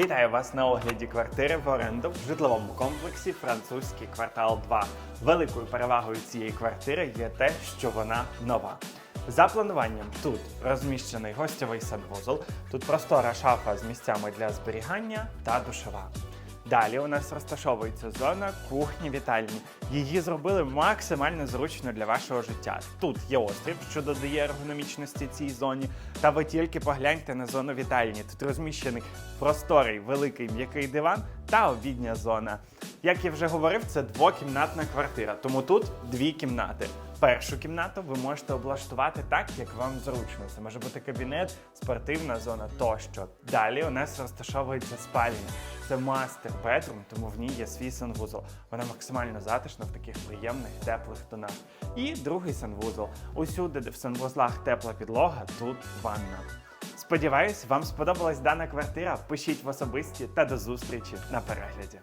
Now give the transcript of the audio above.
Вітаю вас на огляді квартири в оренду в житловому комплексі Французький квартал 2. Великою перевагою цієї квартири є те, що вона нова. За плануванням тут розміщений гостєвий санвузол, тут простора шафа з місцями для зберігання та душова. Далі у нас розташовується зона кухні вітальні. Її зробили максимально зручно для вашого життя. Тут є острів, що додає ергономічності цій зоні. Та ви тільки погляньте на зону вітальні. Тут розміщений просторий великий м'який диван та обідня зона. Як я вже говорив, це двокімнатна квартира, тому тут дві кімнати. Першу кімнату ви можете облаштувати так, як вам зручно. Це може бути кабінет, спортивна зона тощо. Далі у нас розташовується спальня. Це мастер бедрум, тому в ній є свій санвузол. Вона максимально затишна в таких приємних теплих тонах. І другий санвузол. Усюди, де в санвузлах тепла підлога, тут ванна. Сподіваюсь, вам сподобалась дана квартира. Пишіть в особисті та до зустрічі на перегляді.